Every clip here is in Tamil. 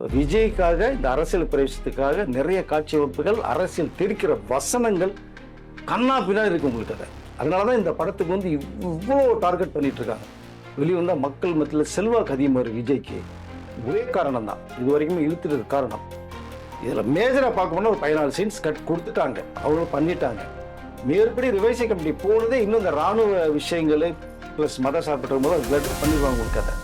விஜய்க்காக இந்த அரசியல் பிரவேசத்துக்காக நிறைய காட்சி வகுப்புகள் அரசியல் திரிக்கிற வசனங்கள் கண்ணா பின்னா இருக்கு உங்களுக்கு அதை அதனால தான் இந்த படத்துக்கு வந்து இவ்வளோ டார்கெட் பண்ணிட்டு இருக்காங்க வெளியே வந்தால் மக்கள் மத்தியில் செல்வாக்கு அதிகமாக விஜய்க்கு. ஒரே காரணம் தான் இது வரைக்கும் இழுத்துறது காரணம். இதில் மேஜராக பார்க்கணும்னா ஒரு பதினாலு சீன்ஸ் கட் கொடுத்துட்டாங்க. அவ்வளோ பண்ணிட்டாங்க. மேற்படி ரிவைசி கமிட்டி போனதே இன்னும் இந்த ராணுவ விஷயங்கள் ப்ளஸ் மத சாப்பிட்ற போது அது பண்ணிடுவாங்க உங்களுக்கு அதை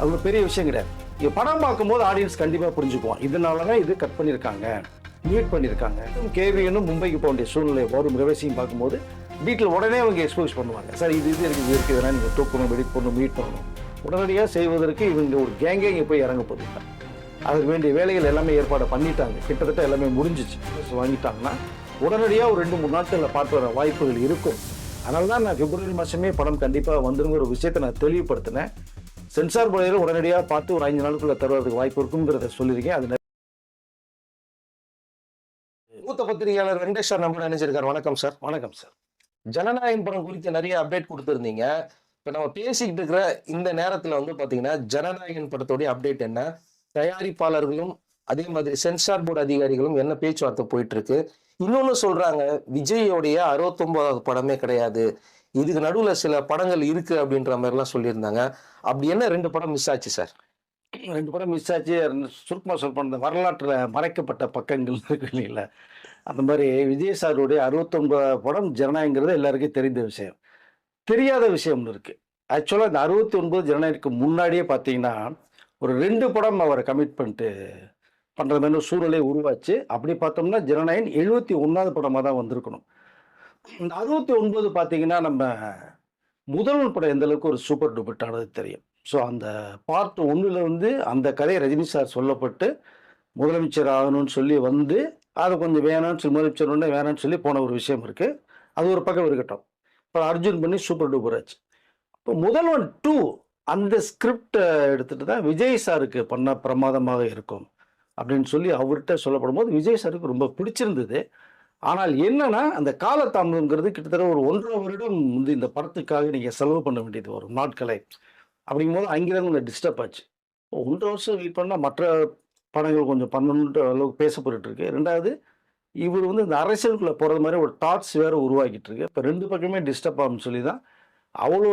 அவ்வளோ பெரிய விஷயம் கிடையாது. படம் பார்க்கும்போது ஆடியன்ஸ் கண்டிப்பாக புரிஞ்சுக்குவோம் இதனால தான் இது கட் பண்ணியிருக்காங்க. மியூட் பண்ணியிருக்காங்க. கேவியனும் மும்பைக்கு போக வேண்டிய சூழ்நிலை வரும் ரிவைசியும் பார்க்கும்போது வீட்டில் உடனே அவங்க எக்ஸ்போஸ் பண்ணுவாங்க. சார் இது இது இருக்குது இது இருக்குது. இதெல்லாம் நீங்கள் தூக்கணும் வெடிட் பண்ணணும் மீட் பண்ணணும். உடனடியாக செய்வதற்கு இவங்க ஒரு கேங்கே இங்கே போய் இறங்க போதுங்க. அதுக்கு வேண்டிய வேலைகள் எல்லாமே ஏற்பாடு பண்ணிட்டாங்க. கிட்டத்தட்ட எல்லாமே முடிஞ்சிச்சு. வாங்கிட்டாங்கன்னா உடனடியாக ஒரு ரெண்டு மூணு நாட்களில் பார்த்து வர வாய்ப்புகள் இருக்கும். அதனால தான் நான் பிப்ரவரி மாதமே படம் கண்டிப்பாக வந்துருங்கிற ஒரு விஷயத்தை நான் தெளிவுபடுத்தினேன். சென்சார் போடையில் உடனடியாக பார்த்து ஒரு ஐந்து நாளுக்குள்ள தருவதற்கு வாய்ப்பு இருக்குங்கிறத சொல்லியிருக்கேன். அது மூத்த பத்திரிகையாளர் வெங்கடேஸ்வர் நம்ம நினைச்சிருக்காரு வணக்கம் சார். வணக்கம் சார். ஜனநாயகம் படம் குறித்து நிறைய அப்டேட் கொடுத்துருந்தீங்க. இப்போ நம்ம பேசிக்கிட்டு இருக்கிற இந்த நேரத்தில் வந்து பார்த்தீங்கன்னா ஜனநாயகன் படத்தோடைய அப்டேட் என்ன? தயாரிப்பாளர்களும் அதே மாதிரி சென்சார் போர்டு அதிகாரிகளும் என்ன பேச்சுவார்த்தை போயிட்டு இருக்கு? இன்னொன்று சொல்றாங்க விஜயோடைய அறுபத்தொன்பதாவது படமே கிடையாது. இதுக்கு நடுவில் சில படங்கள் இருக்கு அப்படின்ற மாதிரிலாம் சொல்லியிருந்தாங்க. அப்படி என்ன ரெண்டு படம் மிஸ் ஆச்சு சார் ரெண்டு படம் மிஸ் ஆச்சு. சுருக்கமாக சொல்ல இந்த வரலாற்றில் மறைக்கப்பட்ட பக்கங்கள் இருக்கு இல்லைங்களா? அந்த மாதிரி விஜய் சாருடைய அறுபத்தொன்பது படம் ஜனநாயகங்கிறது எல்லாருக்கும் தெரிந்த விஷயம். தெரியாத விஷயம் இருக்குது ஆக்சுவலாக இந்த அறுபத்தி ஒன்பது ஜனநாயகத்துக்கு முன்னாடியே பார்த்தீங்கன்னா ஒரு ரெண்டு படம் அவரை கமிட் பண்ணிட்டு பண்ணுற மாதிரி ஒரு உருவாச்சு. அப்படி பார்த்தோம்னா ஜனநாயகன் எழுபத்தி ஒன்றாவது படமாக தான் வந்திருக்கணும். இந்த அறுபத்தி ஒன்பது பார்த்தீங்கன்னா நம்ம முதல்வன் படம் எந்த அளவுக்கு ஒரு சூப்பர் டூபிட் தெரியும். ஸோ அந்த பார்ட் ஒன்றில் வந்து அந்த கதையை ரஜினி சார் சொல்லப்பட்டு முதலமைச்சர் ஆகணும்னு சொல்லி வந்து அதை கொஞ்சம் வேணாம்னு சொல்லி முதலமைச்சர் ஒன்று வேணாம்னு சொல்லி போன ஒரு விஷயம் இருக்குது அது ஒரு பக்கம் இருக்கட்டும். இப்போ அர்ஜுன் பண்ணி சூப்பர் டூப்பர் ஆச்சு. இப்போ முதல்வன் டூ அந்த ஸ்கிரிப்டை எடுத்துகிட்டு தான் விஜய் சாருக்கு பண்ண பிரமாதமாக இருக்கும். அப்படின்னு சொல்லி அவர்கிட்ட சொல்லப்படும் போது விஜய் சாருக்கு ரொம்ப பிடிச்சிருந்தது. ஆனால் என்னன்னா அந்த காலதாமதம்ங்கிறது கிட்டத்தட்ட ஒரு ஒன்றரை வருடம் வந்து இந்த படத்துக்காக நீங்கள் செலவு பண்ண வேண்டியது வரும் நாட்களை. அப்படிங்கும்போது அங்கேதான் கொஞ்சம் டிஸ்டர்ப் ஆச்சு. ஒன்றரை வருஷம் வெயிட் பண்ணால் மற்ற படங்கள் கொஞ்சம் பண்ணணுன்ற அளவுக்கு பேசப்பட்டு இருக்கு. ரெண்டாவது இவர் வந்து இந்த அரசியலுக்குள்ளே போகிறது மாதிரி ஒரு தாட்ஸ் வேறு உருவாக்கிட்டு இருக்கு. இப்போ ரெண்டு பக்கமே டிஸ்டர்ப் ஆகும்னு சொல்லி தான் அவ்வளோ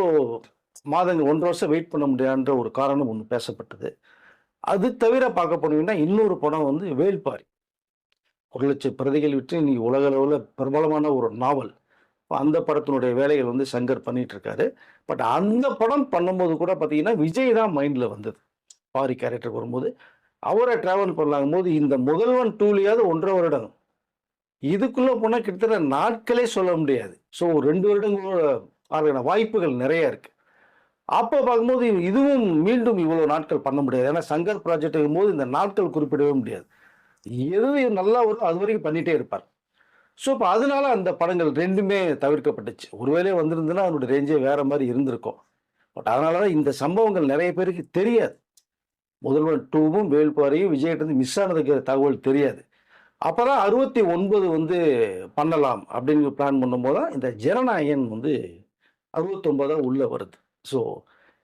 மாதங்கள் ஒன்றரை வருஷம் வெயிட் பண்ண முடியான்ற ஒரு காரணம் ஒன்று பேசப்பட்டது. அது தவிர பார்க்க போனீங்கன்னா இன்னொரு படம் வந்து வேள்பாரி. ஒரு லட்சம் பிரதிகள் விட்டு இன்னைக்கு உலக அளவில் பிரபலமான ஒரு நாவல். அந்த படத்தினுடைய வேலைகள் வந்து சங்கர் பண்ணிட்டு இருக்காரு பட் அந்த படம் பண்ணும்போது கூட பார்த்தீங்கன்னா விஜய் தான் மைண்டில் வந்தது. பாரி கேரக்டர் வரும்போது. அவரை ட்ராவல் பண்ணலாங்கும் போது இந்த முதல்வன் டூலியாவது ஒன்றரை வருடம். இதுக்குள்ளே போனால் கிட்டத்தட்ட நாட்களே சொல்ல முடியாது. ஸோ ரெண்டு வருடங்களோட ஆளுக்கான வாய்ப்புகள் நிறைய இருக்குது அப்போ பார்க்கும்போது இதுவும் மீண்டும் இவ்வளோ நாட்கள் பண்ண முடியாது. ஏன்னா சங்கர் ப்ராஜெக்ட்டுங்கும் போது இந்த நாட்கள் குறிப்பிடவே முடியாது. எது நல்லா வரும் அது வரைக்கும் பண்ணிகிட்டே இருப்பார். ஸோ இப்போ அதனால அந்த படங்கள் ரெண்டுமே தவிர்க்கப்பட்டுச்சு. ஒருவேளை வந்திருந்ததுன்னா அதனுடைய ரேஞ்சே வேற மாதிரி இருந்திருக்கும். பட் அதனால தான் இந்த சம்பவங்கள் நிறைய பேருக்கு தெரியாது. முதல்வன் டூவும் வேல்பாறையும் விஜய்கிட்ட மிஸ் ஆனதுக்கு தகவல் தெரியாது. அப்போ தான் அறுபத்தி ஒன்பது வந்து பண்ணலாம் அப்படின்னு பிளான் பண்ணும்போது தான் இந்த ஜனநாயகன் வந்து அறுபத்தொன்பதாக உள்ளே வருது. ஸோ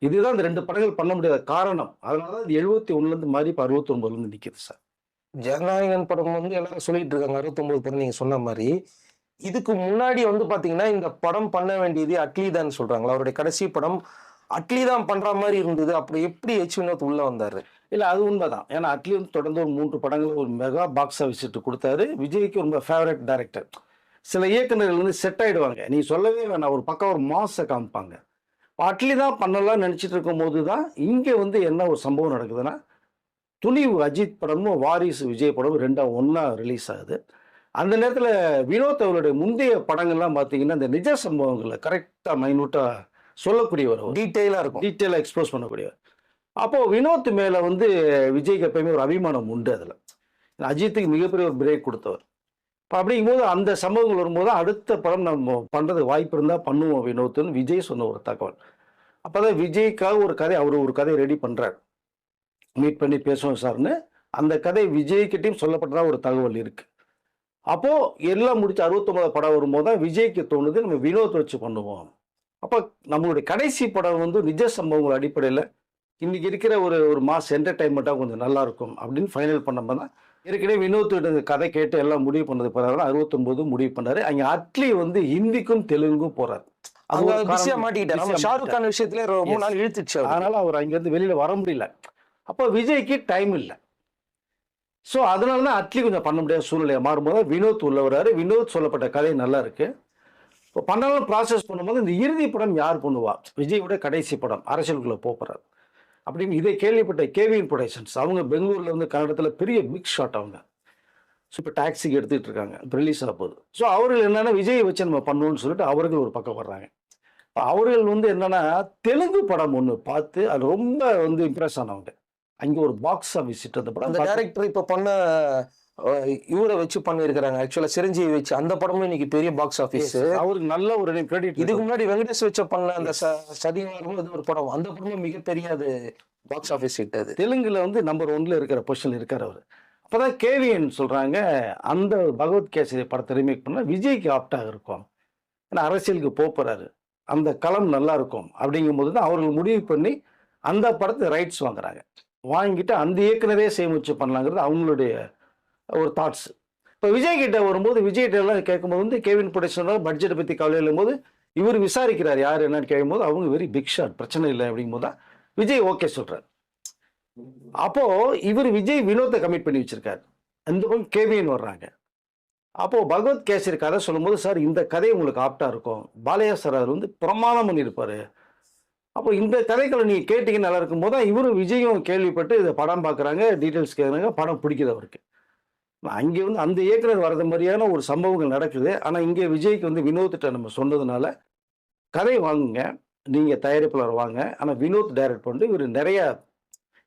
இதுதான் இந்த ரெண்டு படங்கள் பண்ண முடியாத காரணம். அதனால தான் இது எழுபத்தி ஒன்றுலேருந்து மாறி இப்போ அறுபத்தொன்பதுலேருந்து நிற்கிது சார். ஜனநாயகன் படம் வந்து எல்லாரும் சொல்லிட்டு இருக்காங்க அறுபத்தொன்பது படம் நீங்க சொன்ன மாதிரி. இதுக்கு முன்னாடி வந்து பாத்தீங்கன்னா இந்த படம் பண்ண வேண்டியது அட்லி தான் சொல்றாங்களா அவருடைய கடைசி படம் அட்லி தான் பண்ற மாதிரி இருந்தது. அப்படி எப்படி எச் வினோத் உள்ள வந்தாரு? இல்லை அது உண்மைதான். ஏன்னா அட்லி வந்து தொடர்ந்து ஒரு மூன்று படங்கள் ஒரு மெகா பாக்ஸ் ஆஃபீஸ் கொடுத்தாரு. விஜய்க்கு ரொம்ப ஃபேவரட் டைரக்டர் சில இயக்குநர்கள் வந்து செட் ஆயிடுவாங்க. நீ சொல்லவே வேணாம் ஒரு பக்கம் ஒரு மாசை காமிப்பாங்க. அட்லி தான் பண்ணலாம்னு நினச்சிட்டு இருக்கும் போது தான் இங்கே வந்து என்ன ஒரு சம்பவம் நடக்குதுன்னா துணிவு அஜித் படமும் வாரிசு விஜய் படமும் ரெண்டாம் ஒன்றா ரிலீஸ் ஆகுது. அந்த நேரத்தில் வினோத் அவருடைய முந்தைய படங்கள்லாம் பார்த்தீங்கன்னா இந்த நிஜ சம்பவங்களை கரெக்டாக மைனூட்டாக சொல்லக்கூடியவர் அவர். டீட்டெயிலா இருக்கும். டீட்டெயிலாக எக்ஸ்போஸ் பண்ணக்கூடியவர். அப்போது வினோத் மேலே வந்து விஜய்க்கு எப்பயுமே ஒரு அபிமானம் உண்டு அதில். அஜித்துக்கு மிகப்பெரிய ஒரு பிரேக் கொடுத்தவர். இப்போ அப்படிங்கும்போது அந்த சம்பவங்கள் வரும்போது அடுத்த படம் நம்ம பண்ணுறதுக்கு வாய்ப்பு இருந்தால் பண்ணுவோம் வினோத்துன்னு விஜய் சொன்ன ஒரு தகவல். அப்போ தான் விஜய்க்காக ஒரு கதை அவர் ஒரு கதை ரெடி பண்ணுறார் மீட் பண்ணி பேசுவோம் சார்னு அந்த கதை விஜய்கிட்டையும் சொல்லப்பட்டதா ஒரு தகவல் இருக்குது அப்போது எல்லாம் முடிச்சு அறுபத்தொம்பது படம் வரும்போது தான் விஜய்க்கு தோணுது நம்ம வினோத் வச்சு பண்ணுவோம். அப்போ நம்மளுடைய கடைசி படம் வந்து நிஜ சம்பவங்கள் அடிப்படையில் இன்னைக்கு இருக்கிற ஒரு ஒரு மாஸ் என்டர்டைன்மெண்ட்டாக கொஞ்சம் நல்லா இருக்கும் அப்படின்னு ஃபைனல் பண்ணப்போ தான் ஏற்கனவே வினோத் கதை கேட்டு எல்லாம் முடிவு பண்ணது பிறகு அறுபத்தொம்போது முடிவு பண்ணாரு. அங்கே அட்லி வந்து ஹிந்திக்கும் தெலுங்கும் போறாரு. அது அவங்க ஒரு பிஸியா காரணம். மாட்டிக்கிட்டாரு. ஷாருக் கான் விஷயத்துல ரொம்ப. நாள் இழுத்துச்சு அவரு. அதனால அவர் அங்கேருந்து வெளியில வர முடியல. அப்போ விஜய்க்கு டைம் இல்லை. ஸோ அதனால தான் அட்லி கொஞ்சம் பண்ண முடியாத சூழ்நிலையை மாறும்போது வினோத் உள்ள வராரு வினோத் சொல்லப்பட்ட கதை நல்லா இருக்கு. இப்போ பண்ணாலும் ப்ராசஸ் பண்ணும்போது இந்த இறுதி படம் யார் பண்ணுவா? விஜயோட கடைசி படம் அரசியலுக்குள்ளே போகிறார் அப்படின்னு இதை கேள்விப்பட்ட கேவின் ப்ரொடக்ஷன்ஸ் அவங்க பெங்களூர்ல இருந்து கன்னடத்தில் பெரிய பிக் ஷாட் அவங்க. ஸோ இப்போ டாக்ஸிக்கு எடுத்துகிட்டு இருக்காங்க. இப்போ ரிலீஸ் ஆக போகுது. ஸோ அவர்கள் என்னென்னா விஜயை வச்சு நம்ம பண்ணுவோம்னு சொல்லிட்டு அவர்கள் ஒரு பக்கம் வர்றாங்க. இப்போ அவர்கள் வந்து என்னென்னா தெலுங்கு படம் ஒன்று பார்த்து அது ரொம்ப வந்து இம்ப்ரெஸ் ஆனவங்க. அங்கே ஒரு பாக்ஸ் ஆஃபீஸ் அந்த படம். அந்த டைரக்டர் இப்ப பண்ண இவரை வச்சு பண்ணிருக்காங்க ஆக்சுவலா சிரஞ்சீவி வச்சு அந்த படமும் இன்னைக்கு பெரிய பாக்ஸ் ஆபீஸ் அவருக்கு நல்ல ஒரு கிரெடிட் இதுக்கு முன்னாடி வெங்கடேஷ் வச்ச பண்ண அந்த ச- சதிகாரம் அது ஒரு படம். அந்த படமும் மிகப்பெரிய அது பாக்ஸ் ஆபீஸ் ஹிட் அது தெலுங்குல வந்து நம்பர் ஒன்ல இருக்கிற பொசிஷன் இருக்கார் அவர். அப்பதான் கேவிஎன் சொல்றாங்க அந்த பகவத் கேசரி படத்தை ரீமேக் பண்ணா விஜய்க்கு ஆப்டாக இருக்கும் ஏன்னா அரசியலுக்கு போப் போறாரு. அந்த களம் நல்லா இருக்கும். அப்படிங்கும்போது தான் அவர்கள் முடிவு பண்ணி அந்த படத்தை ரைட்ஸ் வாங்குறாங்க. வாங்கிட்டு அந்த இயக்குனரே சேமிச்சு பண்ணலாங்கிறது அவங்களுடைய ஒரு தாட்ஸ் இப்போ விஜய் கிட்ட வரும்போது விஜய் எல்லாம் கேட்கும்போது வந்து கேவின் ப்ரொடக்ஷன் பட்ஜெட்டை பற்றி கவலை இல்லும்போது இவர் விசாரிக்கிறார் யார் என்னன்னு கேட்கும்போது அவங்க வெரி பிக் ஷாட் பிரச்சனை இல்லை அப்படிங்கும்போது தான் விஜய் ஓகே சொல்கிறார் அப்போ இவர் விஜய் வினோத்தை கமிட் பண்ணி வச்சிருக்காரு. அந்த பக்கம் கேவிஎன் வர்றாங்க. அப்போ பகவத் கேசரி கதை சொல்லும்போது சார் இந்த கதை உங்களுக்கு ஆப்டா இருக்கும். பாலையா சார் அவர் வந்து பிரமாணம் பண்ணியிருப்பாரு. அப்போ இந்த கதைகளை நீங்க கேட்டீங்க நல்லா இருக்கும் போது தான் இவரும் விஜயும் கேள்விப்பட்டு இதை படம் பார்க்குறாங்க டீட்டெயில்ஸ் கேட்குறாங்க படம் பிடிக்குது அவருக்கு. அங்கே வந்து அந்த இயக்குனர் வரது மாதிரியான ஒரு சம்பவங்கள் நடக்குது. ஆனால் இங்கே விஜய்க்கு வந்து வினோத்திட்ட நம்ம சொன்னதுனால கதை வாங்குங்க நீங்கள் தயாரிப்பாளர் வாங்க. ஆனால் வினோத் டைரக்ட் பண்ணிட்டு இவர் நிறைய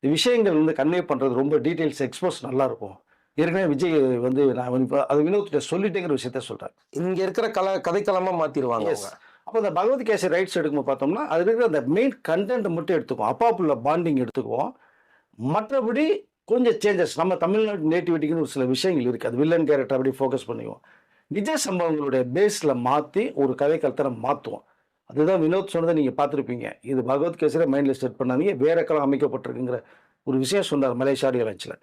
விஷயங்கள் வந்து கன்வே பண்ணுறது ரொம்ப டீட்டெயில்ஸ் எக்ஸ்போஸ் நல்லா இருக்கும் ஏற்கனவே விஜய் வந்து நான் இப்போ அது வினோத்திட்ட சொல்லிட்டேங்கிற விஷயத்த சொல்கிறேன் இங்க இருக்கிற கலை கதைக்களமா மாத்திருவாங்க Yes. அவங்க. அப்போ இந்த பகவத் கேசரி ரைட்ஸ் எடுக்கும்போது பார்த்தோம்னா அது இருக்கிற அந்த மெயின் கண்டென்ட் மட்டும் எடுத்துக்குவோம். அப்பாப்புள்ள பாண்டிங் எடுத்துக்குவோம். மற்றபடி கொஞ்சம் சேஞ்சஸ் நம்ம தமிழ்நாட்டு நேட்டிவிட்டிக்குன்னு ஒரு சில விஷயங்கள் இருக்குது அது வில்லன் கேரக்டர் அப்படி ஃபோக்கஸ் பண்ணிக்குவோம். நிஜ சம்பவங்களுடைய பேஸில் மாற்றி ஒரு கதை கலத்தனை மாற்றுவோம் அதுதான் வினோத் சொன்னதை நீங்கள் பார்த்துருப்பீங்க. இது பகவத் கேசரி மைண்டில் செட் பண்ணாதீங்க. வேற காலம் அமைக்கப்பட்டிருக்குங்கிற ஒரு விஷயம் சொன்னார் மலேசியா ஆடியோ லஞ்சில்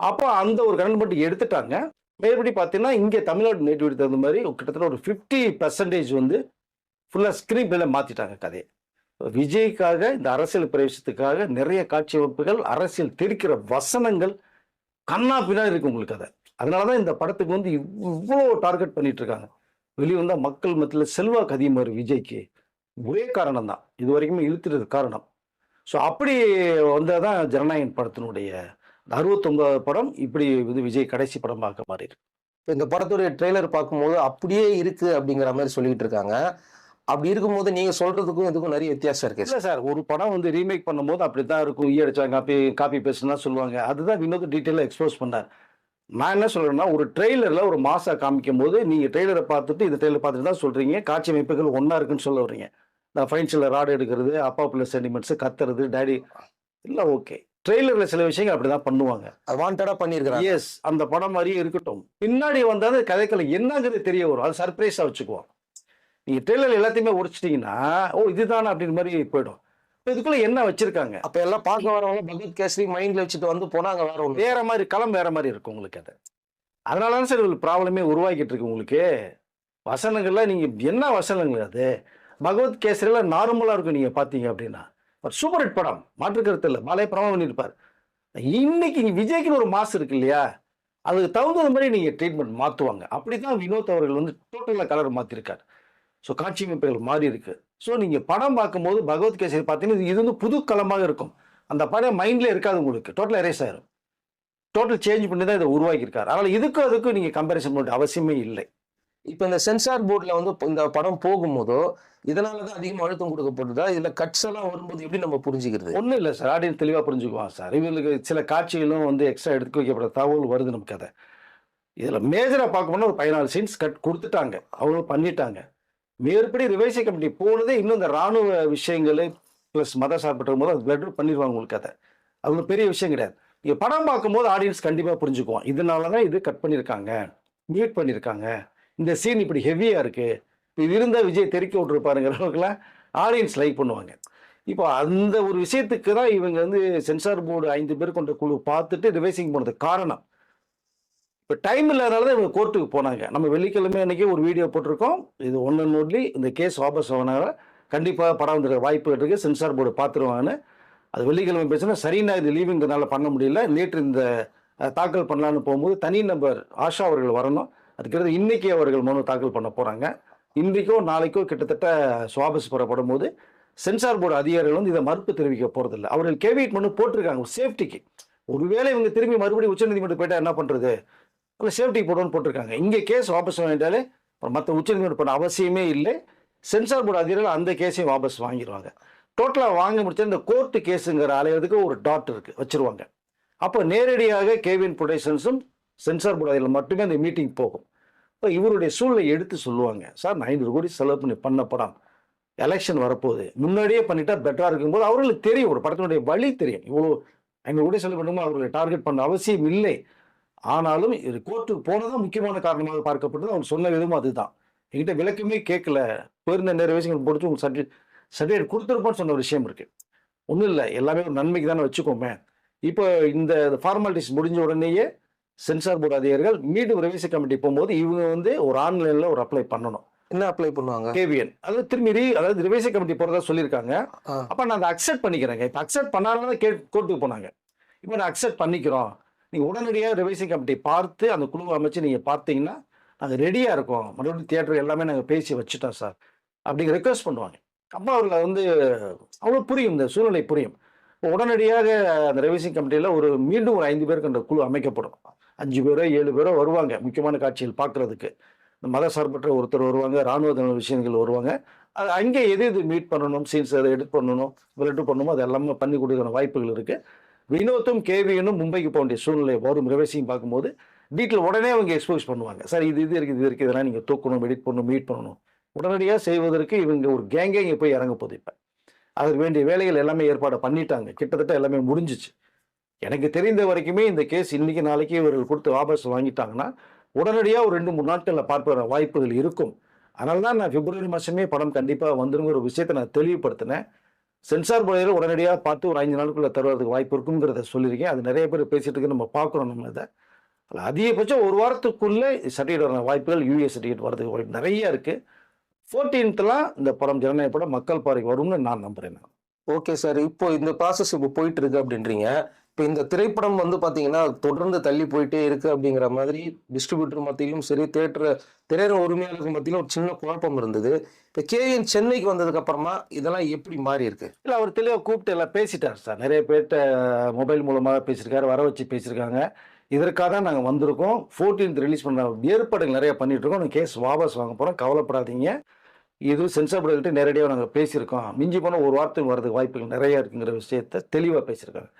அப்போ அந்த ஒரு கரண்ட் மட்டும் எடுத்துட்டாங்க. மேற்படி பார்த்தீங்கன்னா இங்கே தமிழ்நாடு நேட்டிவிட்டி தகுந்த மாதிரி கிட்டத்தட்ட ஒரு ஃபிஃப்டி பர்சன்டேஜ் வந்து ஃபுல்லாக ஸ்க்ரீன் பிளே மாற்றிட்டாங்க கதையை விஜய்க்காக இந்த அரசியல் பிரவேசத்துக்காக நிறைய காட்சி அமைப்புகள் அரசியல் தெரிக்கிற வசனங்கள் கண்ணா பின்னா இருக்கு உங்களுக்கு அதை அதனால தான் இந்த படத்துக்கு வந்து இவ்வளோ டார்கெட் பண்ணிட்டு இருக்காங்க வெளியே வந்தால் மக்கள் மத்தியில் செல்வாக்கு அதிகமாக விஜய்க்கு. ஒரே காரணம் தான் இது வரைக்குமே இழுத்துறது காரணம். ஸோ அப்படி வந்தால் தான் ஜனநாயகன் படத்தினுடைய அறுபத்தொன்பது படம் இப்படி வந்து விஜய் கடைசி படம் பார்க்க மாறி இருக்கு இந்த படத்துடைய ட்ரெய்லர் பார்க்கும்போது அப்படியே இருக்கு அப்படிங்கிற மாதிரி சொல்லிட்டு இருக்காங்க. அப்படி இருக்கும்போது நீங்க சொல்றதுக்கும் இதுக்கும் நிறைய வித்தியாசம் இருக்கு இல்லை சார் ஒரு படம் வந்து ரீமேக் பண்ணும்போது அப்படி தான் இருக்கும். ஈ அடிச்சாங்க காப்பி காப்பி பேசுனா சொல்லுவாங்க. அதுதான் வினோத் டீட்டெயிலாக எக்ஸ்போஸ் பண்ணார். நான் என்ன சொல்றேன்னா ஒரு ட்ரெய்லரில் ஒரு மாசா காமிக்கும் போது நீங்கள் ட்ரெய்லரை பார்த்துட்டு இந்த ட்ரெய்லர் பார்த்துட்டு தான் சொல்றீங்க. காட்சி அமைப்புகள் ஒன்றா இருக்குன்னு சொல்ல வர்றீங்க. நான் ஃபைன்ஸில் ராடு எடுக்கிறது அப்பா பிள்ளை சென்டிமெண்ட்ஸு கத்துறது டேடி இல்லை ஓகே ட்ரெய்லரில் சில விஷயங்கள் அப்படி தான் பண்ணுவாங்க வாண்டடா பண்ணிருக்கிறாங்க எஸ் அந்த படம் மாதிரியே இருக்கட்டும். பின்னாடி வந்தாது கதைக்களை என்னங்கிறது தெரிய வரும். அது சர்ப்ரைஸாக வச்சுக்குவோம். நீங்கள் ட்ரெய்லர் எல்லாத்தையுமே உடைச்சிட்டிங்கன்னா ஓ இதுதானே அப்படின்னு மாதிரி போயிடும். இப்ப இதுக்குள்ள என்ன வச்சிருக்காங்க? அப்ப எல்லாம் பார்க்க வரவங்க பகவத் கேசரி மைண்ட்ல வச்சுட்டு வந்து போனாங்க வேற ஒண்ணு. வேற மாதிரி களம் வேற மாதிரி இருக்கும் உங்களுக்கு அது. அதனால தான் சார் உங்களுக்கு ப்ராப்ளமே உருவாக்கிட்டு இருக்கு உங்களுக்கு. வசனங்கள்ல நீங்க என்ன வசனங்கள் அது? பகவத் கேசரியில நார்மலா இருக்கும் நீங்க பாத்தீங்க அப்படின்னா. ஒரு சூப்பர் ஹிட் படம் மாற்று கருத்து இல்லை. மாலை பிரமா பண்ணியிருப்பார். இன்னைக்கு விஜய்க்குன்னு ஒரு மாசு இருக்கு இல்லையா? அதுக்கு தகுந்தது மாதிரி நீங்க ட்ரீட்மெண்ட் மாத்துவாங்க. அப்படிதான் வினோத் அவர்கள் வந்து டோட்டலா கலர் மாத்திருக்காரு. ஸோ காட்சி அமைப்புகள் மாறி இருக்கு. ஸோ நீங்க படம் பார்க்கும்போது பகவத் கேசரி பார்த்தீங்கன்னா இது வந்து புது களமாக இருக்கும். அந்த படம் மைண்ட்ல இருக்காது உங்களுக்கு. டோட்டல் எரேஸ் ஆயிரும். டோட்டல் சேஞ்ச் பண்ணி தான் இதை உருவாக்கியிருக்காரு. அதனால இதுக்கும் அதுக்கும் நீங்க கம்பேரிசன் பண்ண அவசியமே இல்லை. இப்ப இந்த சென்சார் போர்டுல வந்து இந்த படம் போகும்போதோ இதனாலதான் அதிகமா அழுத்தம் கொடுக்கப்படுதா? இதுல கட்ஸ் எல்லாம் வரும்போது எப்படி நம்ம புரிஞ்சுக்கிறது? ஒன்றும் இல்லை சார் ஆடியன்ஸ் தெளிவாக புரிஞ்சுக்குவான் சார் இவங்களுக்கு சில காட்சிகளும் வந்து எக்ஸ்ட்ரா எடுத்து வைக்கப்பட்ட தகவல் வருது நமக்கு அதை. இதில் மேஜராக பார்க்க போனால் ஒரு பதினாலு சீன்ஸ் கட் கொடுத்துட்டாங்க. அவங்களும் பண்ணிட்டாங்க. மேற்படி ரிவைசி கமிட்டி போனதே இன்னும் இந்த ராணுவ விஷயங்கள் ப்ளஸ் மத சார்பற்ற போது அது பிளட் பண்ணிடுவாங்க உங்களுக்கு அதை. அது ஒண்ணும் பெரிய விஷயம் கிடையாது. நீங்கள் படம் பார்க்கும்போது ஆடியன்ஸ் கண்டிப்பாக புரிஞ்சுக்குவோம் இதனால தான் இது கட் பண்ணியிருக்காங்க மியூட் பண்ணியிருக்காங்க இந்த சீன் இப்படி ஹெவியாக இருக்குது இது இருந்தால் விஜய் தெறிக்க விட்டுருப்பாருங்கிற அளவுக்குலாம் ஆடியன்ஸ் லைக் பண்ணுவாங்க. இப்போ அந்த ஒரு விஷயத்துக்கு தான் இவங்க வந்து சென்சார் போர்டு ஐந்து பேர் கொண்ட குழு பார்த்துட்டு ரிவைசிங் போனதுக்கு காரணம். இப்போ டைம் இல்லாதனால தான் இவங்க கோர்ட்டுக்கு போனாங்க. நம்ம வெள்ளிக்கிழமை அன்றைக்கி ஒரு வீடியோ போட்டிருக்கோம். இது ஒன் அண்ட் ஒன்லி இந்த கேஸ் வாபஸ் ஆகினால கண்டிப்பாக படம் வந்துருக்க வாய்ப்பு இருக்கு. சென்சார் போர்டு பார்த்துருவாங்கன்னு அது வெள்ளிக்கிழமை பேசினா சரினா இது லீவுங்கிறனால பண்ண முடியல. நேற்று இந்த தாக்கல் பண்ணலான்னு போகும்போது தனி நபர் ஆஷா அவர்கள் வரணும். அதுக்கிறது இன்றைக்கி அவர்கள் மனு தாக்கல் பண்ண போகிறாங்க இன்றைக்கோ நாளைக்கோ கிட்டத்தட்ட சுவாபஸ் புறப்படும் போது சென்சார் போர்டு அதிகாரிகள் வந்து இதை மறுப்பு தெரிவிக்க போகிறதில்ல அவர்கள் கேவிட் மனு போட்டிருக்காங்க. ஒரு சேஃப்டிக்கு ஒருவேளை இவங்க திரும்பி மறுபடியும் உச்சநீதிமன்றம் போயிட்டா என்ன பண்ணுறது இல்லை சேஃப்டி போடுவோன்னு போட்டிருக்காங்க. இங்கே கேஸ் வாபஸ் வாங்கிட்டாலே மற்ற உச்சநீதிமன்றம் பண்ண அவசியமே இல்லை. சென்சார் போர்டு அதிகாரிகள் அந்த கேஸையும் வாபஸ் வாங்கிடுவாங்க டோட்டலாக வாங்க முடிச்சா இந்த கோர்ட்டு கேஸுங்கிற அலையிறதுக்கு ஒரு டாட் இருக்குது வச்சிருவாங்க. அப்போ நேரடியாக கேவின் ப்ரொடக்ஷன்ஸும் சென்சார் போர்டு அதில் மட்டுமே அந்த மீட்டிங் போகும். இப்போ இவருடைய சூழ்நிலை எடுத்து சொல்லுவாங்க சார் நான் ஐநூறு கோடி செலவு பண்ணி பண்ண படம் எலெக்ஷன் வரப்போகுது. முன்னாடியே பண்ணிட்டா பெட்டராக இருக்கும்போது அவர்களுக்கு தெரியும் ஒரு படத்தினுடைய வழி தெரியும். இவ்வளோ ஐநூறு கோடி செலவு பண்ணும்போது அவர்களை டார்கெட் பண்ண அவசியம் இல்லை. ஆனாலும் இது கோர்ட்டுக்கு போனதான் முக்கியமான காரணமாக பார்க்கப்பட்டது அவங்க சொன்ன விதமும் அதுதான். என்கிட்ட விளக்கமே கேட்கல. போயிருந்த நிறைய விஷயங்கள் பொறுத்து உங்களுக்கு சர்டிஃபிகேட் சர்டிஃபிகேட் கொடுத்துருப்போன்னு சொன்ன ஒரு விஷயம் இருக்கு. ஒன்றும் இல்லை. எல்லாமே ஒரு நன்மைக்கு தானே வச்சுக்கோமே. இப்போ இந்த ஃபார்மாலிட்டிஸ் முடிஞ்ச உடனேயே சென்சார் போர்டு அதிகாரிகள் மீண்டும் ரிவிசி கமிட்டி போகும்போது இவங்க வந்து ஒரு ஆன்லைனில் ஒரு அப்ளை பண்ணணும். என்ன அப்ளை பண்ணுவாங்க? கேவியன் அதாவது திரும்பி அதாவது ரிவைசி கமிட்டி போகிறதா சொல்லியிருக்காங்க. அப்போ நான் அதை அக்செப்ட் பண்ணிக்கிறேங்க. இப்போ அக்செப்ட் பண்ணாலும் தான் கே கோர்ட்டுக்கு போனாங்க. இப்போ நான் அக்செப்ட் பண்ணிக்கிறோம். நீங்கள் உடனடியாக ரிவைசிங் கமிட்டி பார்த்து அந்த குழுவை அமைச்சு நீங்கள் பார்த்தீங்கன்னா நாங்கள் ரெடியாக இருக்கோம். மறுபடியும் தியேட்டர் எல்லாமே நாங்கள் பேசி வச்சுட்டோம் சார் அப்படிங்க ரெக்வஸ்ட் பண்ணுவாங்க. அப்போ அவர்கள் வந்து அவ்வளோ புரியும் இந்த சூழ்நிலை புரியும். இப்போ உடனடியாக அந்த ரிவைசிங் கமிட்டியில் ஒரு மீண்டும் ஒரு ஐந்து பேருக்கு அந்த குழு அமைக்கப்படும். அஞ்சு பேரோ ஏழு பேரோ வருவாங்க முக்கியமான காட்சிகள் பார்க்குறதுக்கு. இந்த மத சார்பற்ற ஒருத்தர் வருவாங்க இராணுவ விஷயங்கள் வருவாங்க. அது அங்கே எது எது மீட் பண்ணணும் சீன்ஸ் அதை எடிட் பண்ணணும் விளையாட்டு பண்ணணுமோ அது எல்லாமே பண்ணி கொடுக்குற வாய்ப்புகள் இருக்குது வினோத்தும் கேவியனும் மும்பைக்கு போக வேண்டிய சூழ்நிலை வரும் ரிவைசிங் பார்க்கும்போது வீட்டில் உடனே அவங்க எக்ஸ்போஸ் பண்ணுவாங்க. சார் இது இது இருக்குது இது இருக்குது. இதெல்லாம் நீங்கள் தூக்கணும் எடிட் பண்ணணும் மீட் பண்ணணும். உடனடியாக செய்வதற்கு இவங்க ஒரு கேங்கே இங்கே போய் இறங்க போகுது இப்போ. அதற்கு வேண்டிய வேலைகள் எல்லாமே ஏற்பாடு பண்ணிட்டாங்க. கிட்டத்தட்ட எல்லாமே முடிஞ்சிச்சு. எனக்கு தெரிந்த வரைக்குமே இந்த கேஸ் இன்னைக்கு நாளைக்கு இவர்கள் கொடுத்து வாபஸ் வாங்கிட்டாங்கன்னா உடனடியாக ஒரு ரெண்டு மூணு நாட்களில் பார்ப்பற வாய்ப்புகள் இருக்கும். அதனால தான் நான் பிப்ரவரி மாதமே படம் கண்டிப்பாக வந்துருங்கிற ஒரு விஷயத்தை நான் தெளிவுபடுத்தினேன். சென்சார் போர்டில் உடனடியாக பார்த்து ஒரு ஐந்து நாளுக்குள்ள தருவதற்கு வாய்ப்பு இருக்குங்கிறத சொல்லியிருக்கேன். அது நிறைய பேர் பேசிட்டு இருக்கு நம்ம பார்க்குறோம் நம்ம இதை. அதிகபட்சம் ஒரு வாரத்துக்குள்ளே சர்டிஃபிகேட் வர வாய்ப்புகள் யூஏ சர்டிஃபிகேட் வரதுக்கு வாய்ப்பு நிறைய இருக்குது ஃபோர்டீன்த்லாம் இந்த படம் ஜனநாயக படம் மக்கள் பாறைக்கு வரும்னு நான் நம்புறேன் ஓகே சார் இப்போ இந்த ப்ராசஸ் இப்போ போயிட்டு இருக்கு அப்படின்றீங்க. இப்போ இந்த திரைப்படம் வந்து பார்த்தீங்கன்னா தொடர்ந்து தள்ளி போயிட்டே இருக்கு அப்படிங்கிற மாதிரி டிஸ்ட்ரிபியூட்டர் மத்தியிலும் சரி தேட்டர் திரையர உரிமையாளர்கள் மத்தியிலும் ஒரு சின்ன குழப்பம் இருந்தது. இப்போ கேஎன் சென்னைக்கு வந்ததுக்கு அப்புறமா இதெல்லாம் எப்படி மாறி இருக்கு? இல்லை அவர் தெளிவாக கூப்பிட்டு எல்லாம் பேசிட்டார் சார். நிறைய பேர்கிட்ட மொபைல் மூலமாக பேசியிருக்காரு வர வச்சு பேசியிருக்காங்க. இதற்காக தான் நாங்கள் வந்திருக்கோம். ஃபோர்டீன்த் ரிலீஸ் பண்ண ஏற்பாடுகள் நிறைய பண்ணிட்டு இருக்கோம். கேஸ் வாபஸ் வாங்க போகிறோம் கவலைப்படாதீங்க. இது சென்சார் போர்டுகிட்ட நேரடியாக நாங்கள் பேசியிருக்கோம். மிஞ்சி போனால் ஒரு வாரத்துக்கு வரதுக்கு வாய்ப்புகள் நிறைய இருக்குங்கிற விஷயத்த தெளிவாக பேசியிருக்காங்க.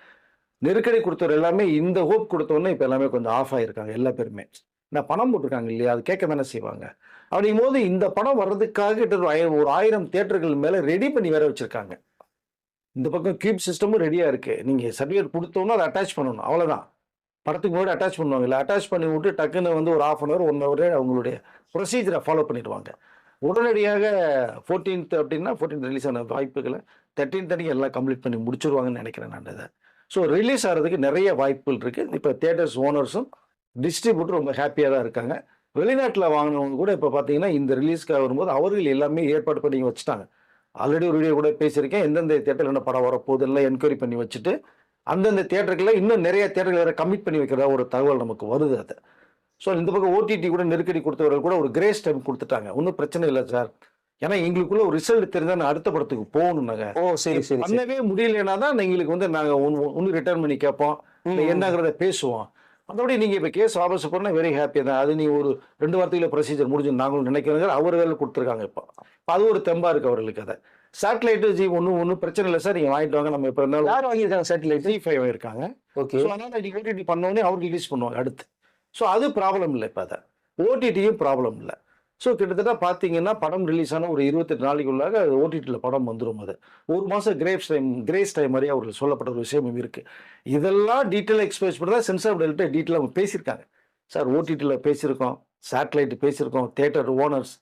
நெருக்கடி கொடுத்தவர் எல்லாமே இந்த ஹோப் கொடுத்தவொடனே இப்போ எல்லாமே கொஞ்சம் ஆஃப் ஆகியிருக்காங்க எல்லா பேருமே. நான் பணம் போட்டிருக்காங்க இல்லையா? அது கேட்க தானே செய்வாங்க. அப்படிங்கும் போது இந்த படம் வர்றதுக்காக ஒரு ஆயிரம் ஒரு ஆயிரம் தேட்டர்கள் மேலே ரெடி பண்ணி வேற வச்சுருக்காங்க. இந்த பக்கம் கியூப் சிஸ்டமும் ரெடியாக இருக்குது நீங்கள் சர்டிஃபிகேட் கொடுத்தோன்னா அதை அட்டாச் பண்ணணும். அவ்வளோதான் படத்துக்கு முன்னாடி அட்டாச் பண்ணுவாங்க இல்லை அட்டாச் பண்ணி விட்டு டக்குன்னு வந்து ஒரு ஆஃப் அன் ஹவர் ஒன் ஹவரே அவங்களுடைய ப்ரொசீஜரை ஃபாலோ பண்ணிடுவாங்க. உடனடியாக ஃபோர்டீன்த் அப்படின்னா ஃபோர்டீன்த் ரிலீஸ் ஆன வாய்ப்புகளை தேர்ட்டீன்த் அன்னைக்கு எல்லாம் கம்ப்ளீட் பண்ணி முடிச்சிருவாங்கன்னு நினைக்கிறேன் நான் இதை. ஸோ ரிலீஸ் ஆகிறதுக்கு நிறைய வாய்ப்புகள் இருக்குது இப்போ தேட்டர்ஸ் ஓனர்ஸும் டிஸ்ட்ரிபியூட்டர் ரொம்ப ஹாப்பியாக தான் இருக்காங்க. வெளிநாட்டில் வாங்கினவங்க கூட இப்போ பார்த்தீங்கன்னா இந்த ரிலீஸ்க்காக வரும்போது அவர்கள் எல்லாமே ஏற்பாடு பண்ணி வச்சுட்டாங்க. ஆல்ரெடி ஒரு வீடியோ கூட பேசியிருக்கேன். எந்தெந்த தேட்டரில் என்ன படம் வரப்போகுது எல்லாம் என்கொயரி பண்ணி வச்சுட்டு அந்தந்த தேட்டருக்குள்ள இன்னும் நிறைய தேட்டர்கள் வேறு கமிட் பண்ணி வைக்கிறதா ஒரு தகவல் நமக்கு வருது அது. ஸோ இந்த பக்கம் ஓடிடி கூட நெருக்கடி கொடுத்தவர்கள் கூட ஒரு கிரேஸ் டைம் கொடுத்துட்டாங்க. ஒன்றும் பிரச்சனை இல்லை சார் ஏன்னா எங்களுக்குள்ள ஒரு ரிசல்ட் தெரிஞ்சா நான் அடுத்த படத்துக்கு போகணும் நாங்கள் ஓ சரி சரி பண்ணவே முடியலன்னா தான் எங்களுக்கு வந்து நாங்கள் ஒன்று ரிட்டர்ன் பண்ணி கேட்போம். என்னங்கிறத பேசுவோம். மற்றபடி நீங்கள் இப்போ கேஸ் வாபஸ் பண்ணால் வெரி ஹாப்பி தான். அது நீ ஒரு ரெண்டு வாரத்துக்குள்ள ப்ரொசீஜர் முடிஞ்சு நாங்களும் நினைக்கிறோங்க அவர் வேலை கொடுத்துருக்காங்க இப்போ. அது ஒரு தெம்பா இருக்கு அவர்களுக்கு அதை. சேட்டலைட்டு ஜி ஒன்றும் ஒன்றும் பிரச்சனை இல்லை சார். நீங்கள் வாங்கிட்டு வாங்க. நம்ம இப்போ இருந்தாலும் யார் வாங்கியிருக்காங்க சேட்டலைட் ஜி ஃபைவ் இருக்காங்க ஓகே. ஸோ அதனால் நீங்கள் ஓடிடி பண்ணோடனே அவர் ரிலீஸ் பண்ணுவாங்க அடுத்து. ஸோ அது ப்ராப்ளம் இல்லை இப்போ அதை. ஓடிடியும் ப்ராப்ளம் இல்லை. ஸோ கிட்டத்தட்ட பார்த்தீங்கன்னா படம் ரிலீஸ் ஆன ஒரு இருபத்தெட்டு நாளைக்குள்ளாக அது ஓடிடியில் படம் வந்துடும் அது. ஒரு மாதம் கிரேப்ஸ் டைம் கிரேஸ் டைம் மாதிரி அவர்கள் சொல்லப்பட்ட ஒரு விஷயமும் இருக்குது இதெல்லாம் டீட்டெயில் எக்ஸ்பிளைஸ் பண்ணுறதா சென்சார் டெல்ட்ட டீட்டெயில் அவங்க பேசியிருக்காங்க. சார் ஓடிடியில் பேசியிருக்கோம் சேட்டலைட் பேசியிருக்கோம் தேட்டர் ஓனர்ஸ்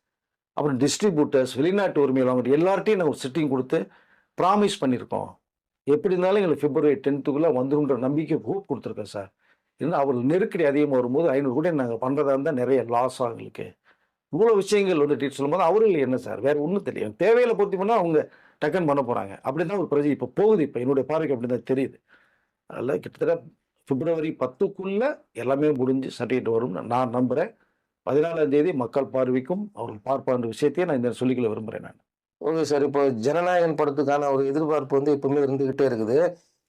அப்புறம் டிஸ்ட்ரிபியூட்டர்ஸ் வெளிநாட்டு உரிமையாளர் எல்லார்ட்டையும் நாங்கள் ஒரு சிட்டிங் கொடுத்து ப்ராமிஸ் பண்ணியிருக்கோம். எப்படி இருந்தாலும் எங்களுக்கு பிப்ரவரி டென்த்துக்குள்ளே வந்துருன்ற நம்பிக்கை ஹோப் கொடுத்துருக்கேன் சார். இன்னும் அவர் நெருக்கடி அதிகமாக வரும்போது ஐநூறு கூட நாங்கள் பண்ணுறதா இருந்தால் நிறைய லாஸ் எங்களுக்கு. இவ்வளோ விஷயங்கள் வந்து டீட் சொல்லும்போது அவர்கள் என்ன சார்? வேறு ஒன்றும் தெரியும் தேவையில்லை பூர்த்தி பண்ணால் அவங்க டக்குன்னு பண்ண போகிறாங்க அப்படி தான் ஒரு பிரச்சனை இப்போ போகுது. இப்போ என்னுடைய பார்வைக்கு அப்படி தான் தெரியுது. அதனால் கிட்டத்தட்ட பிப்ரவரி பத்துக்குள்ளே எல்லாமே முடிஞ்சு சர்டிஃபிகேட் வரும்னு நான் நம்புகிறேன் பதினாலாம் தேதி மக்கள் பார்வைக்கும் அவர்கள் பார்ப்பான்ற விஷயத்தையே நான் இந்த சொல்லிக்கொள்ள விரும்புகிறேன் நான். ஓகே சார் இப்போ ஜனநாயகன் படத்துக்கான ஒரு எதிர்பார்ப்பு வந்து எப்பவுமே இருந்துகிட்டே இருக்குது.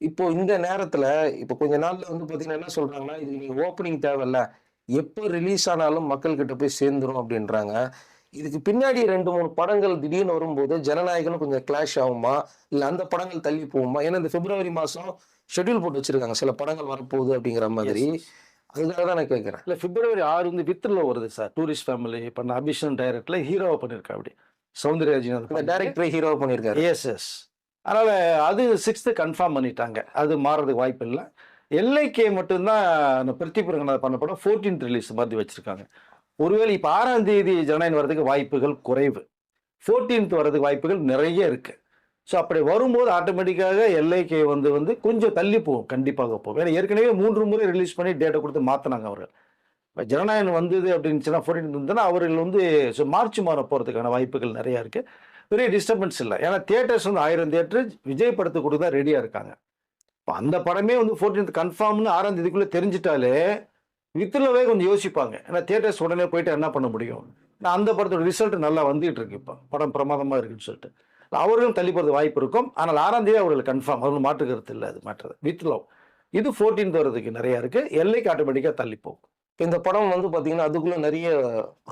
இப்போ இந்த நேரத்தில் இப்போ கொஞ்ச நாளில் வந்து பார்த்தீங்கன்னா என்ன சொல்கிறாங்கன்னா இது நீங்கள் ஓப்பனிங் தேவையில்ல. எப்போ ரிலீஸ் ஆனாலும் மக்கள் கிட்ட போய் சேர்ந்துரும் அப்படின்றாங்க. இதுக்கு பின்னாடி ரெண்டு மூணு படங்கள் திடீர்னு வரும்போது ஜனநாயகனும் கொஞ்சம் கிளாஷ் ஆகுமா? இல்ல அந்த படங்கள் தள்ளி போகுமா? ஏன்னா இந்த பிப்ரவரி மாசம் ஷெட்யூல் போட்டு வச்சிருக்காங்க. சில படங்கள் வரப்போகுது அப்படிங்கிற மாதிரி. அதுக்காக தான் நான் கேட்கறேன். இல்லை பிப்ரவரி ஆறு வந்து வித்தில் வருது சார் டூரிஸ்ட் ஃபேமிலி பண்ண அபிஷன் டைரக்டில் ஹீரோவை பண்ணியிருக்கா அப்படி. சௌந்தரராஜன் இந்த டைரக்டர் ஹீரோ பண்ணியிருக்காரு எஸ் எஸ் அதனால் அது சிக்ஸ்த்து கன்ஃபார்ம் பண்ணிட்டாங்க. அது மாறுறதுக்கு வாய்ப்பு இல்லை. எல்ஐகே மட்டும்தான் அந்த பிரதிபுரங்கநாத பண்ண படம் ஃபோர்டீன்த் ரிலீஸ் மாதிரி வச்சுருக்காங்க. ஒருவேளை இப்போ ஆறாம் தேதி ஜனநாயகம் வர்றதுக்கு வாய்ப்புகள் குறைவு. ஃபோர்டீன்த் வர்றதுக்கு வாய்ப்புகள் நிறைய இருக்குது ஸோ அப்படி வரும்போது ஆட்டோமேட்டிக்காக எல்ஐகே வந்து வந்து கொஞ்சம் தள்ளி போகும். கண்டிப்பாக போகும். ஏன்னா ஏற்கனவே மூன்று முறை ரிலீஸ் பண்ணி டேட்டை கொடுத்து மாற்றினாங்க அவர்கள். இப்போ ஜனநாயகம் வந்தது அப்படின்னுச்சுன்னா ஃபோர்டீன் இருந்ததுன்னா அவர்கள் வந்து ஸோ மார்ச் மாதம் போகிறதுக்கான வாய்ப்புகள் நிறையா இருக்குது பெரிய டிஸ்டர்பன்ஸ் இல்லை. ஏன்னா தியேட்டர்ஸ் வந்து ஆயிரம் தியேட்டர் விஜய் படத்துக்கு கொடுத்து தான் ரெடியாக இருக்காங்க. இப்போ அந்த படமே வந்து ஃபோர்டீன்த் கன்ஃபார்ம்னு ஆறாம் தேதிக்குள்ளே தெரிஞ்சிட்டாலே வித்துலவே கொஞ்சம் யோசிப்பாங்க. ஏன்னா தியேட்டர்ஸ் உடனே போயிட்டு என்ன பண்ண முடியும்? நான் அந்த படத்தோட ரிசல்ட் நல்லா வந்துகிட்டு இருக்கு இப்போ. படம் பிரமாதமாக இருக்குன்னு சொல்லிட்டு. அவர்களும் தள்ளி போகிறது வாய்ப்பு இருக்கும். ஆனால் ஆறாம் தேதி அவர்கள் கன்ஃபார்ம் அவர்கள் மாற்று கருத்து இல்லை அது மாற்றுறது வித் லவ். இது ஃபோர்டீன்த் வரதுக்கு நிறையா இருக்குது எல்லைக்கு ஆட்டோமேட்டிக்காக தள்ளி போகும். இப்ப இந்த படம் வந்து பாத்தீங்கன்னா அதுக்குள்ள நிறைய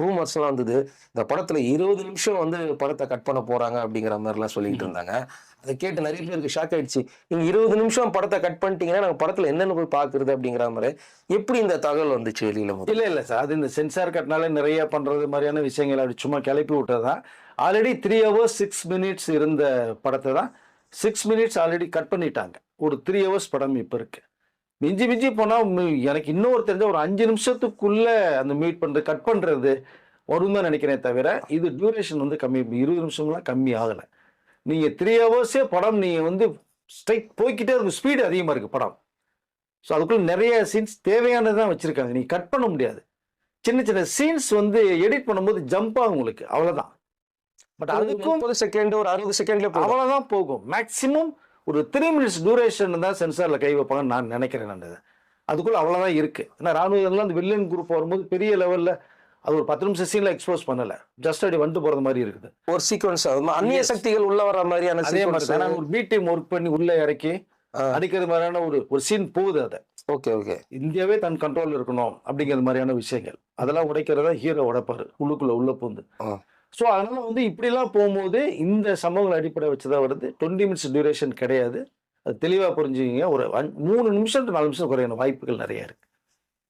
ரூமர்ஸ் எல்லாம் வந்தது. இந்த படத்துல இருபது நிமிஷம் வந்து படத்தை கட் பண்ண போறாங்க அப்படிங்கிற மாதிரி எல்லாம் சொல்லிட்டு இருந்தாங்க. அதை கேட்டு நிறைய பேருக்கு ஷாக் ஆயிடுச்சு. நீங்க இருபது நிமிஷம் படத்தை கட் பண்ணிட்டீங்கன்னா நாங்க படத்துல என்னென்ன போய் பாக்குறது அப்படிங்கிற மாதிரி எப்படி இந்த தகவல் வந்துச்சு வெளியில இல்ல இல்லை இல்லை சார். அது இந்த சென்சார் கட்னாலே நிறைய பண்ணுறது மாதிரியான விஷயங்கள் அப்படி சும்மா கிளப்பி விட்டது தான் already three hours six minutes இருந்த படத்தை தான் சிக்ஸ் மினிட்ஸ் ஆல்ரெடி கட் பண்ணிட்டாங்க. ஒரு த்ரீ ஹவர்ஸ் படம் இப்போ இருக்கு. மிஞ்சி மிஞ்சி போனால் எனக்கு இன்னொரு தெரிஞ்ச ஒரு அஞ்சு நிமிஷத்துக்குள்ள அந்த மீட் பண்ணுறது கட் பண்ணுறது வரும் தான் நினைக்கிறேன் தவிர இது டியூரேஷன் வந்து கம்மி இருபது நிமிஷம்லாம் கம்மி ஆகலை. நீங்கள் த்ரீ ஹவர்ஸே படம் நீங்கள் வந்து ஸ்ட்ரைக் போய்க்கிட்டே இருக்கும். ஸ்பீடு அதிகமாக இருக்குது படம். ஸோ அதுக்குள்ள நிறைய சீன்ஸ் தேவையானது தான் வச்சுருக்காங்க. நீ கட் பண்ண முடியாது. சின்ன சின்ன சீன்ஸ் வந்து எடிட் பண்ணும்போது ஜம்ப் ஆகும் உங்களுக்கு. அவ்வளோதான் பட் அதுக்கும் முப்பது செகண்ட் ஒரு அறுபது செகண்ட்ல அவ்வளோதான் போகும். மேக்ஸிமம் ஒரு த்ரீ மினிட்ஸ் டியூரேஷன் தான் சென்சாரில் கை வைப்பாங்கன்னு நான் நினைக்கிறேன் நான் அதை. அதுக்குள்ள அவ்வளோதான் இருக்குது ஏன்னா ராணுவம்லாம் அந்த வில்லன் குரூப் வரும்போது பெரிய லெவலில் அது ஒரு பத்து நிமிஷம் சீனில் எக்ஸ்போஸ் பண்ணலை. ஜஸ்ட் அப்படி வந்துட்டு போகிறது மாதிரி இருக்குது. ஒரு சீக்வன்ஸ் அந்நிய. சக்திகள் உள்ள வர மாதிரியான அதே மாதிரி தான். ஒரு பி டீம் ஒர்க் பண்ணி உள்ளே இறக்கி அடிக்கிறது மாதிரியான ஒரு ஒரு சீன் போகுது அதை. ஓகே ஓகே இந்தியாவே தன் கண்ட்ரோல் இருக்கணும் அப்படிங்கிற மாதிரியான விஷயங்கள். அதெல்லாம் உடைக்கிறதா ஹீரோ உடைப்பாரு. உள்ளுக்குள்ள உள்ள பூந்து. ஸோ அதனால வந்து இப்படிலாம் போகும்போது இந்த சம்பவங்கள் அடிப்படை வச்சுதான் வருது. டுவெண்ட்டி மினிட்ஸ் டியூரேஷன் கிடையாது. அது தெளிவாக புரிஞ்சுக்கிங்க. ஒரு மூணு நிமிஷம் நாலு நிமிஷம் குறையான வாய்ப்புகள் நிறைய இருக்கு.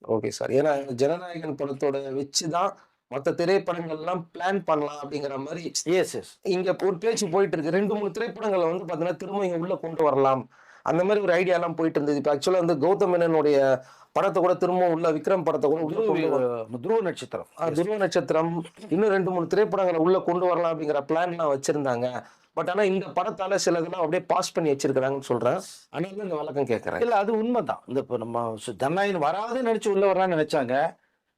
ஓகே சார் ஏன்னா ஜனநாயகன் படத்தோட வச்சுதான் மற்ற திரைப்படங்கள் எல்லாம் பிளான் பண்ணலாம் அப்படிங்கிற மாதிரி எஸ் எஸ் இங்க ஒரு பேச்சு போயிட்டு இருக்கு ரெண்டு மூணு திரைப்படங்களை வந்து பாத்தீங்கன்னா திரும்ப இங்க உள்ள கொண்டு வரலாம். அந்த மாதிரி ஒரு ஐடியா எல்லாம் போயிட்டு இருந்தது இப்போ ஆக்சுவலா வந்து கௌதம் மேனனுடைய படத்தை கூட திரும்ப உள்ள விக்ரம் படத்தை கூட உள்ள துருவ நட்சத்திரம். துருவ நட்சத்திரம். இன்னும் ரெண்டு மூணு திரைப்படங்களை உள்ள கொண்டு வரலாம் அப்படிங்கிற பிளான்லாம் வச்சிருந்தாங்க. பட் ஆனா இந்த படத்தால சிலதெல்லாம் அப்படியே பாஸ் பண்ணி வச்சிருக்காங்கன்னு சொல்றேன். அதனால இந்த விளக்கம் கேட்கறேன். இல்ல அது உண்மைதான். இந்த இப்போ நம்ம ஜனநாயகம் வராதுன்னு நினைச்சு உள்ள வரான்னு நினைச்சாங்க.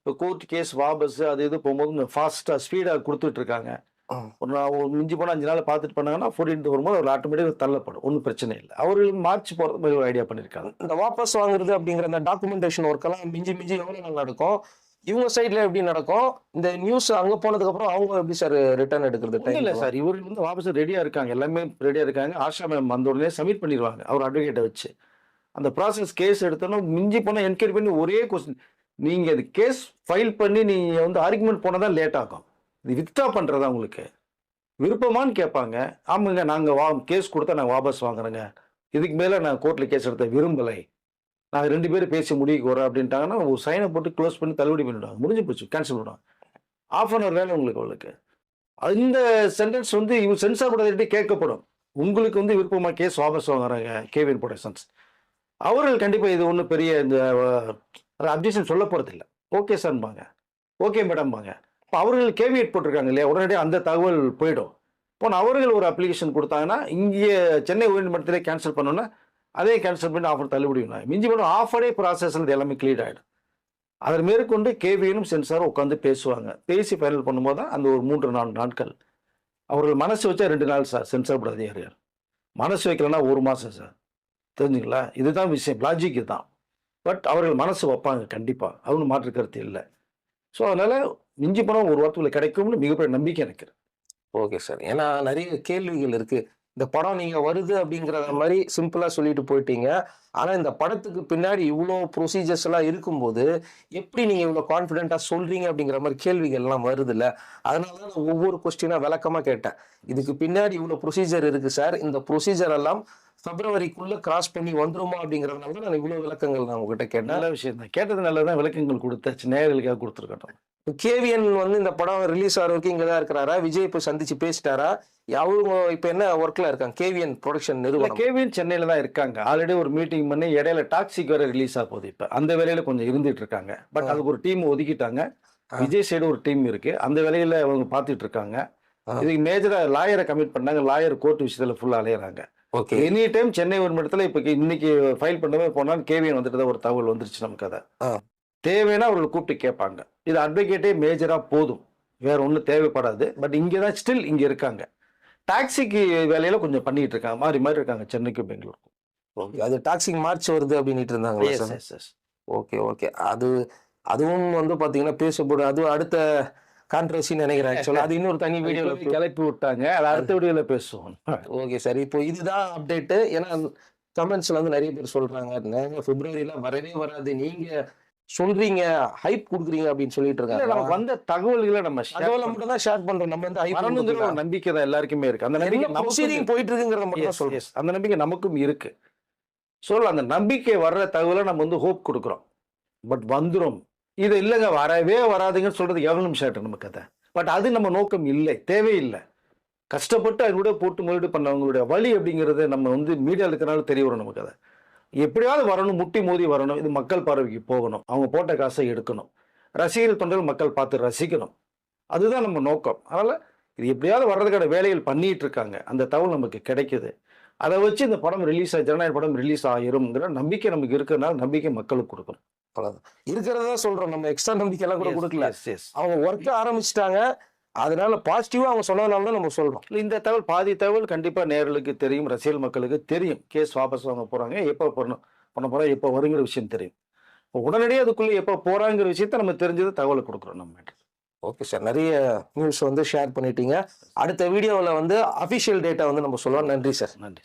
இப்போ கோர்ட் கேஸ் வாபஸ் அது இது போகும்போது ஃபாஸ்டா ஸ்பீடா கொடுத்துட்டு இருக்காங்க. ஒரு ஒரு மிஞ்சி போனால் அஞ்சு நாள் பார்த்துட்டு பண்ணாங்கன்னா ஃபோர்டீன் வரும்போது ஒரு ஆட்டோமேட்டிக் தள்ளப்படும். ஒன்றும் பிரச்சனை இல்லை. அவர்கள் மார்ச் போகிறது மாதிரி ஒரு ஐடியா பண்ணியிருக்காங்க இந்த வாபஸ் வாங்குறது அப்படிங்கிற இந்த டாக்குமெண்டேஷன் ஒர்க் எல்லாம் மிஞ்சி மிஞ்சி எவ்வளவு நாள் நடக்கும்? இவங்க சைட்ல எப்படி நடக்கும்? இந்த நியூஸ் அங்க போனதுக்கு அப்புறம் அவங்க எப்படி சார் ரிட்டர்ன் எடுக்கிறது? இல்லை? சார் இவர்கள் வந்து வாபஸ் ரெடியாக இருக்காங்க. எல்லாமே ரெடியாக இருக்காங்க. ஆஷா மேம் வந்த உடனே சப்மிட் பண்ணிடுவாங்க. அவர் அட்வொகேட்டை வச்சு. அந்த ப்ராசஸ் கேஸ் எடுத்தோன்னா மிஞ்சி போனால் என்கொயரி பண்ணி ஒரே கொஸ்டின் நீங்கள் அது கேஸ் ஃபைல் பண்ணி நீங்கள் வந்து ஆர்குமெண்ட் போனால் தான் லேட் ஆகும். இது வித்ட்ரா பண்ணுறதா உங்களுக்கு? விருப்பமான்னு கேட்பாங்க. ஆமாங்க நாங்கள் வா கேஸ் கொடுத்தா நாங்கள் வாபஸ் வாங்குறோங்க. இதுக்கு மேலே நான் கோர்ட்டில் கேஸ் எடுத்த விரும்பலை. நாங்கள் ரெண்டு பேரும் பேசி முடிவுக்கு வரோம் அப்படின்ட்டாங்கன்னா ஒரு சைனை போட்டு க்ளோஸ் பண்ணி தள்ளுபடி பண்ணிவிடுவாங்க முடிஞ்சு போச்சு. கேன்சல் பண்ணுவாங்க ஆஃப் அன் அவர் வேலை உங்களுக்கு அவளுக்கு. இந்த சென்டென்ஸ் வந்து இவர் சென்சார் படத்தை கேட்கப்படும். உங்களுக்கு வந்து விருப்பமாக கேஸ் வாபஸ் வாங்குறாங்க கேவின் ப்ரொடக்ஷன்ஸ் அவர்கள் கண்டிப்பாக இது ஒன்றும் பெரிய இந்த அப்ஜெக்ஷன் சொல்ல போகிறது இல்லை ஓகே சார்பாங்க ஓகே மேடம்பாங்க இப்போ அவர்கள் கேவியேட் போட்டிருக்காங்க இல்லையா? உடனடியாக அந்த தகவல் போயிடும். இப்போ அவர்கள் ஒரு அப்ளிகேஷன் கொடுத்தாங்கன்னா இங்கே சென்னை உயர்நீதிமன்றத்திலே கேன்சல் பண்ணோன்னா அதே கேன்சல் பண்ணி ஆஃபர் தள்ளுபடி பண்ணாங்க மிஞ்சி பண்ண ஆஃபரே ப்ராசஸில் எல்லாமே கிளியர் ஆகிடும் அதன் மேற்கொண்டு கேவியனும் சென்சாரும் உட்காந்து பேசுவாங்க. பேசி ஃபைனல் பண்ணும்போது தான் அந்த ஒரு மூன்று நான்கு நாட்கள். அவர்கள் மனசு வச்சா ரெண்டு நாள் சார் சென்சார் போர்டு அதிகாரிகள் மனசு வைக்கலன்னா ஒரு மாதம் சார் தெரிஞ்சுங்களா? இதுதான் விஷயம். லாஜிக் இதுதான். பட் அவர்கள் மனசு வைப்பாங்க கண்டிப்பாக அவங்க மாற்று கருத்து இல்லை. ஸோ அதனால் மிஞ்சி பணம் ஒரு வாரத்துக்குள்ள கிடைக்கும்னு மிகப்பெரிய நம்பிக்கை எனக்கு. ஓகே சார் ஏன்னா நிறைய கேள்விகள் இருக்குது இந்த படம் நீங்க வருது அப்படிங்கிறத மாதிரி சிம்பிளா சொல்லிட்டு போயிட்டீங்க. ஆனா இந்த படத்துக்கு பின்னாடி இவ்வளோ ப்ரொசீஜர்ஸ் எல்லாம் இருக்கும்போது எப்படி நீங்க இவ்வளோ கான்பிடென்டா சொல்றீங்க அப்படிங்கிற மாதிரி கேள்விகள் எல்லாம் வருது இல்ல அதனால தான் நான் ஒவ்வொரு கொஸ்டினா விளக்கமா கேட்டேன். இதுக்கு பின்னாடி இவ்வளோ ப்ரொசீஜர் இருக்கு சார் இந்த ப்ரொசீஜர் எல்லாம் பிப்ரவரிக்குள்ள கிராஸ் பண்ணி வந்துருமா அப்படிங்கறதுனால தான் நான் இவ்வளோ விளக்கங்கள் நான் உங்ககிட்ட கேட்டேன். நல்ல விஷயம் தான். கேட்டது நல்லதான் விளக்கங்கள் கொடுத்தாச்சு. நேயர்களுக்காக கொடுத்துருக்கட்டும். கேவிஎன் வந்து இந்த படம் ரிலீஸ் ஆகிற வரைக்கும் இங்கே தான் இருக்கிறாரா? விஜய் இப்போ சந்திச்சு பேசிட்டாரா? அவங்க இப்போ என்ன ஒர்க்ல இருக்காங்க? கேவிஎன் ப்ரொடக்ஷன் நிறுவனம். கேவின் சென்னையில் தான் இருக்காங்க. ஆல்ரெடி ஒரு மீட்டிங் பண்ணி இடையில டாக்ஸிக் வேற ரிலீஸ் ஆக போகுது இப்போ. அந்த வேலையில கொஞ்சம் இருந்துட்டு இருக்காங்க. பட். அதுக்கு ஒரு டீம் ஒதுக்கிட்டாங்க. விஜய் சைடு ஒரு டீம் இருக்கு. அந்த வேலையில அவங்க பார்த்துட்டு இருக்காங்க. இதுக்கு மேஜரா லாயரை கமிட் பண்ணாங்க. லாயர் கோர்ட் விஷயத்துல ஃபுல்லா அலையறாங்க. ஓகே. எனி டைம் சென்னை ஒரு இடத்துல இப்போ இன்னைக்கு ஃபைல் பண்ணவே போனால் கேவியன் வந்துட்டு தான் ஒரு தகவல் வந்துருச்சு நமக்கு அதை. தேவைன்னா அவர்கள் கூப்பிட்டு கேட்பாங்க. இது அட்வொகேட்டே மேஜராக போதும். வேற ஒன்றும் தேவைப்படாது. பட் இங்கே தான் ஸ்டில் இங்கே இருக்காங்க. டாக்ஸிக்கு வேலையில கொஞ்சம் பண்ணிட்டு இருக்காங்க. மாறி மாறி இருக்காங்க. சென்னைக்கும் பெங்களூருக்கும். ஓகே அது டாக்ஸிக் மார்ச் வருது அப்படின்ட்டு இருந்தாங்களா. ஓகே ஓகே அது அதுவும் வந்து பாத்தீங்கன்னா பேசப்படும். அது அடுத்த கான்ட்ரவர்சின்னு நினைக்கிறேன் ஆக்சுவலாக அது இன்னொரு தனி வீடியோவில் கிளப்பி விட்டாங்க. அதை அடுத்த வீடியோல பேசுவோம். Okay sir. இப்போ இதுதான் அப்டேட்டு ஏன்னா கமெண்ட்ஸ்ல வந்து நிறைய பேர் சொல்றாங்க நாங்க பிப்ரவரியில வரவே வராது. நீங்க சொல்றீங்க ஹைப் கொடுக்குறீங்க அப்படின்னு சொல்லிட்டு இருக்காங்க நமக்கு வந்த தகவல்களை நம்ம தகவலை. மட்டும் தான் ஷேர் பண்றோம். நம்ம வந்து வரணுங்கிற ஒரு நம்பிக்கை தான் எல்லாருக்குமே இருக்கு. அந்த நம்பிக்கை ப்ரொசீடிங் போயிட்டு இருக்குங்கிறத மட்டும் சொல்றேன். அந்த நம்பிக்கை நமக்கும் இருக்கு. ஸோ அந்த நம்பிக்கை வர்ற தகவலை நம்ம வந்து ஹோப் கொடுக்குறோம். பட் வந்துரும். இது இல்லைங்க வரவே வராதுங்கன்னு சொல்றது எவ்வளவு நிமிஷம் ஆயிட்டு நமக்கு அதை பட் அது நம்ம நோக்கம் இல்லை தேவையில்லை. கஷ்டப்பட்டு அது கூட போட்டு முதலீடு பண்ணவங்களுடைய வழி அப்படிங்கிறது நம்ம வந்து மீடியாவில் இருக்கிறனால தெரிய வரும் நமக்கு அதை எப்படியாவது வரணும் முட்டி மோதி வரணும் இது மக்கள் பார்வைக்கு போகணும். அவங்க போட்ட காசை எடுக்கணும். ரசிகர்கள் தொண்டர்கள் மக்கள் பார்த்து ரசிக்கணும். அதுதான் நம்ம நோக்கம். அதனால இது எப்படியாவது வர்றதுக்கான வேலைகள் பண்ணிட்டு இருக்காங்க. அந்த தகவல் நமக்கு கிடைக்குது. அதை வச்சு இந்த படம் ரிலீஸ் ஆகி ஜனநாயக படம் ரிலீஸ் ஆகிரும்ங்கிற நம்பிக்கை நமக்கு இருக்கிறனால நம்பிக்கை மக்களுக்கு கொடுக்கணும். இருக்கிறதா சொல்றோம். நம்ம எக்ஸ்ட்ரா நம்பிக்கை எல்லாம் கூட கொடுக்கல. அவங்க ஒர்க்க ஆரம்பிச்சிட்டாங்க. அதனால பாசிட்டிவா அவங்க சொன்னதுனால தான் நம்ம சொல்றோம். இல்ல, இந்த தகவல் பாதி தகவல் கண்டிப்பா நேயர்களுக்கு தெரியும். ரசிகல் மக்களுக்கு தெரியும். கேஸ் வாபஸ் வாங்க போறாங்க. எப்போ பண்ணணும் பண்ண போறா எப்போ வருங்கிற விஷயம் தெரியும். இப்போ உடனடியே அதுக்குள்ள எப்போ போறாங்கிற விஷயத்த நம்ம தெரிஞ்சது தகவலை கொடுக்குறோம் நம்ம ஓகே சார் நிறைய நியூஸ் வந்து ஷேர் பண்ணிட்டீங்க. அடுத்த வீடியோவில் வந்து அஃபிஷியல் டேட்டா வந்து நம்ம சொல்லுவோம் நன்றி சார் நன்றி